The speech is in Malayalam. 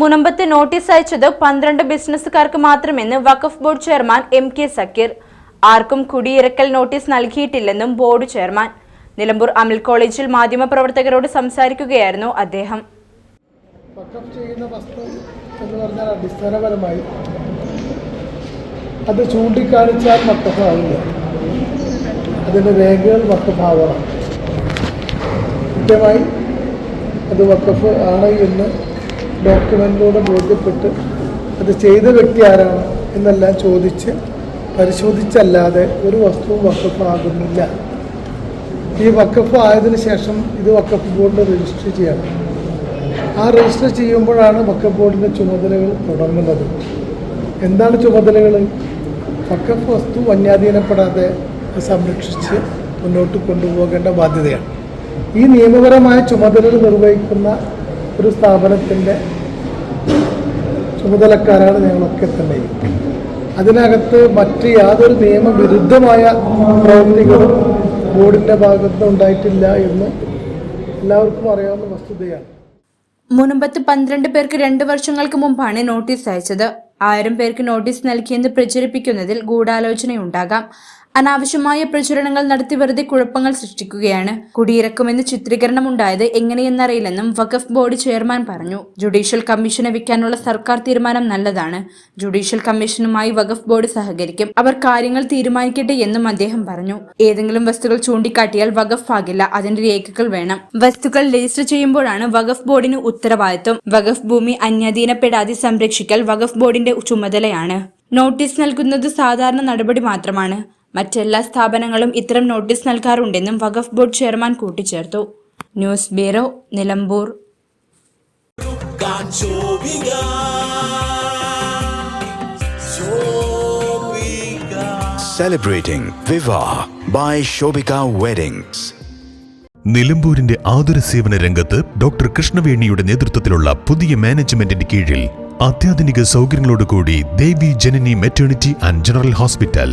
മുനമ്പത്ത് നോട്ടീസ് അയച്ചത് പന്ത്രണ്ട് ബിസിനസ്സുകാർക്ക് മാത്രമെന്ന് Waqf board chairman M K Zakir. ആർക്കും കുടിയിറക്കൽ നോട്ടീസ് നൽകിയിട്ടില്ലെന്നും ബോർഡ് ചെയർമാൻ. നിലമ്പൂർ അമൽ കോളേജിൽ മാധ്യമപ്രവർത്തകരോട് സംസാരിക്കുകയായിരുന്നു അദ്ദേഹം. വഖഫ് ചെയ്യുന്ന അത് ചൂണ്ടിക്കാണിച്ചാൽ വക്കഫാവില്ല അതിന്റെ രേഖകൾ വക്കഫാവണം കൃത്യമായി അത് വക്കഫ് ആണ് എന്ന് ഡോക്യുമെന്റിലൂടെ ബോധ്യപ്പെട്ട് അത് ചെയ്ത വ്യക്തി ആരാണ് എന്നെല്ലാം ചോദിച്ച് പരിശോധിച്ചല്ലാതെ ഒരു വസ്തുവും വക്കഫാകുന്നില്ല ഈ വക്കഫ് ആയതിന് ശേഷം ഇത് വക്കഫ് ബോർഡിൽ രജിസ്റ്റർ ചെയ്യണം. ആ രജിസ്റ്റർ ചെയ്യുമ്പോഴാണ് വക്കഫ് ബോർഡിന്റെ ചുമതലകൾ തുടങ്ങുന്നത്. എന്താണ് ചുമതലകൾ? വക്കഫ് വസ്തു വന്യാധീനപ്പെടാതെ സംരക്ഷിച്ച് മുന്നോട്ട് കൊണ്ടുപോകേണ്ട ബാധ്യതയാണ്. ഈ നിയമപരമായ ചുമതലകൾ നിർവഹിക്കുന്ന ഒരു സ്ഥാപനത്തിന്റെ ചുമതലക്കാരാണ് ഞങ്ങളൊക്കെ തന്നെ. അതിനകത്ത് മറ്റ് യാതൊരു നിയമവിരുദ്ധമായ പ്രവൃത്തികളും ബോർഡിന്റെ ഭാഗത്ത് ഉണ്ടായിട്ടില്ല എന്ന് എല്ലാവർക്കും അറിയാവുന്ന വസ്തുതയാണ്. മുനമ്പത്ത് പന്ത്രണ്ട് പേർക്ക് രണ്ട് വർഷങ്ങൾക്ക് മുമ്പാണ് നോട്ടീസ് അയച്ചത്. ആയിരം പേർക്ക് നോട്ടീസ് നൽകിയെന്ന് പ്രചരിപ്പിക്കുന്നതിൽ ഗൂഢാലോചനയുണ്ടാകാം. അനാവശ്യമായ പ്രചരണങ്ങൾ നടത്തി വെറുതെ കുഴപ്പങ്ങൾ സൃഷ്ടിക്കുകയാണ്. കുടിയിറക്കുമെന്ന് ചിത്രീകരണം ഉണ്ടായത് എങ്ങനെയെന്നറിയില്ലെന്നും വഖഫ് ബോർഡ് ചെയർമാൻ പറഞ്ഞു. ജുഡീഷ്യൽ കമ്മീഷനെ വെക്കാനുള്ള സർക്കാർ തീരുമാനം നല്ലതാണ്. ജുഡീഷ്യൽ കമ്മീഷനുമായി വഖഫ് ബോർഡ് സഹകരിക്കും. അവർ കാര്യങ്ങൾ തീരുമാനിക്കട്ടെ എന്നും അദ്ദേഹം പറഞ്ഞു. ഏതെങ്കിലും വസ്തുക്കൾ ചൂണ്ടിക്കാട്ടിയാൽ വഖഫ് ആകില്ല. അതിന്റെ രേഖകൾ വേണം. വസ്തുക്കൾ രജിസ്റ്റർ ചെയ്യുമ്പോഴാണ് വഖഫ് ബോർഡിന് ഉത്തരവാദിത്വം. വഖഫ് ഭൂമി അന്യാധീനപ്പെടാതെ സംരക്ഷിക്കൽ വഖഫ് ബോർഡിന്റെ ചുമതലയാണ്. നോട്ടീസ് നൽകുന്നത് സാധാരണ നടപടി മാത്രമാണ്. മറ്റെല്ലാ സ്ഥാപനങ്ങളും ഇത്തരം നോട്ടീസ് നൽകാറുണ്ടെന്നും വഖഫ് ബോർഡ് ചെയർമാൻ കൂട്ടിച്ചേർത്തു. News bureau Nilambur. Celebrating Viva by Shobika Weddings. നിലമ്പൂരിന്റെ ആതുര സേവന രംഗത്ത് ഡോക്ടർ കൃഷ്ണവേണിയുടെ നേതൃത്വത്തിലുള്ള പുതിയ മാനേജ്മെന്റിന്റെ കീഴിൽ അത്യാധുനിക സൗകര്യങ്ങളോടുകൂടി Devi Janani maternity and general hospital.